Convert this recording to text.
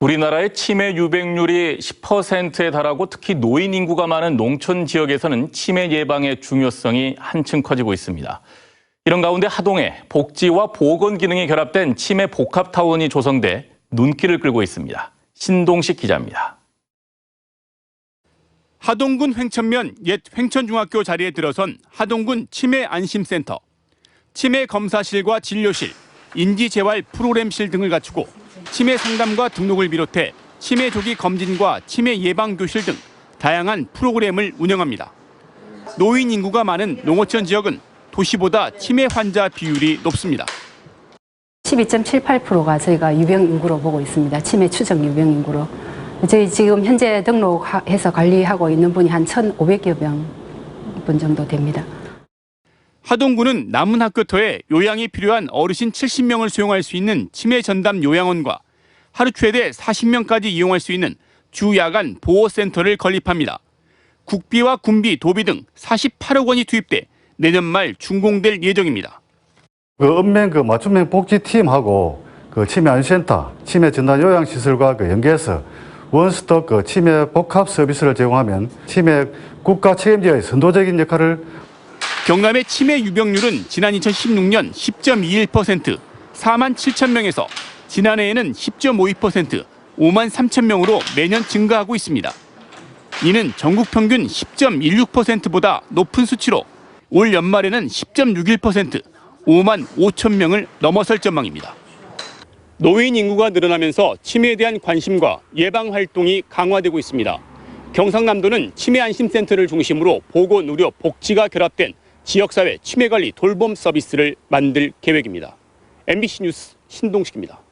우리나라의 치매 유백률이 10%에 달하고 특히 노인 인구가 많은 농촌 지역에서는 치매 예방의 중요성이 한층 커지고 있습니다. 이런 가운데 하동에 복지와 보건 기능이 결합된 치매 복합타운이 조성돼 눈길을 끌고 있습니다. 신동식 기자입니다. 하동군 횡천면 옛 횡천중학교 자리에 들어선 하동군 치매 안심센터. 치매 검사실과 진료실, 인지 재활 프로그램실 등을 갖추고 치매 상담과 등록을 비롯해 치매 조기 검진과 치매 예방 교실 등 다양한 프로그램을 운영합니다. 노인 인구가 많은 농어촌 지역은 도시보다 치매 환자 비율이 높습니다. 12.78%가 저희가 유병 인구로 보고 있습니다. 치매 추정 유병 인구로. 저희 지금 현재 등록해서 관리하고 있는 분이 한 1,500여 명 분 정도 됩니다. 하동구는 남은 학교터에 요양이 필요한 어르신 70명을 수용할 수 있는 치매 전담 요양원과 하루 최대 40명까지 이용할 수 있는 주야간 보호센터를 건립합니다. 국비와 군비, 도비 등 48억 원이 투입돼 내년 말 준공될 예정입니다. 그 읍면 그 맞춤형 복지팀하고 그 치매 안센터, 치매 진단 요양 시설과 그 연계해서 원스톱 그 치매 복합 서비스를 제공하면 치매 국가 책임자의 선도적인 역할을 경남의 치매 유병률은 지난 2016년 10.21%, 4만 7천 명에서 지난해에는 10.52%, 5만 3천 명으로 매년 증가하고 있습니다. 이는 전국 평균 10.16%보다 높은 수치로 올 연말에는 10.61%, 5만 5천 명을 넘어설 전망입니다. 노인 인구가 늘어나면서 치매에 대한 관심과 예방 활동이 강화되고 있습니다. 경상남도는 치매 안심센터를 중심으로 보건, 의료, 복지가 결합된 지역사회 치매관리 돌봄 서비스를 만들 계획입니다. MBC 뉴스 신동식입니다.